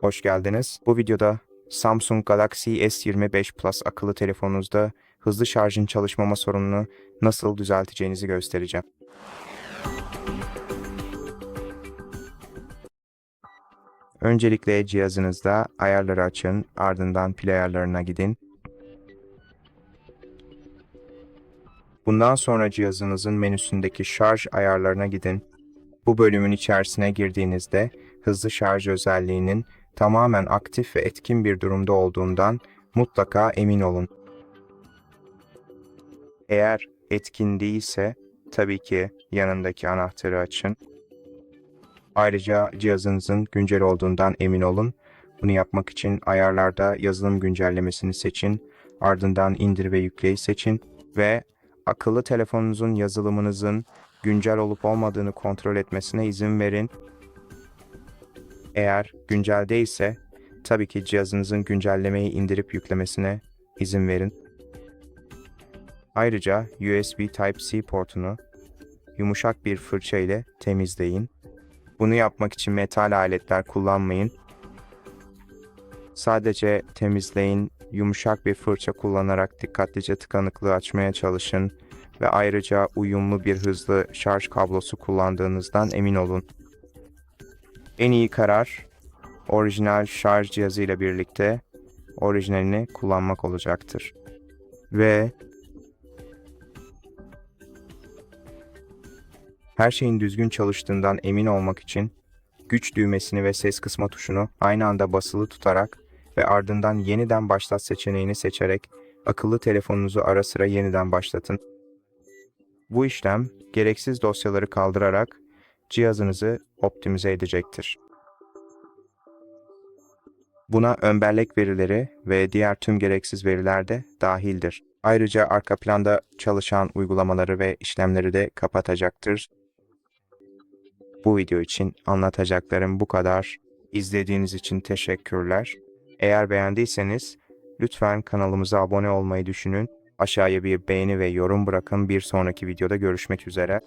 Hoş geldiniz. Bu videoda Samsung Galaxy S25 Plus akıllı telefonunuzda hızlı şarjın çalışmama sorununu nasıl düzelteceğinizi göstereceğim. Öncelikle cihazınızda ayarları açın, ardından pil ayarlarına gidin. Bundan sonra cihazınızın menüsündeki şarj ayarlarına gidin. Bu bölümün içerisine girdiğinizde hızlı şarj özelliğinin tamamen aktif ve etkin bir durumda olduğundan mutlaka emin olun. Eğer etkin değilse tabii ki yanındaki anahtarı açın. Ayrıca cihazınızın güncel olduğundan emin olun. Bunu yapmak için ayarlarda yazılım güncellemesini seçin, ardından indir ve yükleyi seçin ve akıllı telefonunuzun yazılımınızın güncel olup olmadığını kontrol etmesine izin verin. Eğer güncel değilse tabii ki cihazınızın güncellemeyi indirip yüklemesine izin verin. Ayrıca USB Type-C portunu yumuşak bir fırça ile temizleyin. Bunu yapmak için metal aletler kullanmayın. Sadece temizleyin, yumuşak bir fırça kullanarak dikkatlice tıkanıklığı açmaya çalışın ve ayrıca uyumlu bir hızlı şarj kablosu kullandığınızdan emin olun. En iyi karar orijinal şarj cihazıyla birlikte orijinalini kullanmak olacaktır. Ve her şeyin düzgün çalıştığından emin olmak için güç düğmesini ve ses kısma tuşunu aynı anda basılı tutarak ve ardından yeniden başlat seçeneğini seçerek akıllı telefonunuzu ara sıra yeniden başlatın. Bu işlem gereksiz dosyaları kaldırarak cihazınızı optimize edecektir. Buna ön bellek verileri ve diğer tüm gereksiz veriler de dahildir. Ayrıca arka planda çalışan uygulamaları ve işlemleri de kapatacaktır. Bu video için anlatacaklarım bu kadar. İzlediğiniz için teşekkürler. Eğer beğendiyseniz lütfen kanalımıza abone olmayı düşünün. Aşağıya bir beğeni ve yorum bırakın. Bir sonraki videoda görüşmek üzere.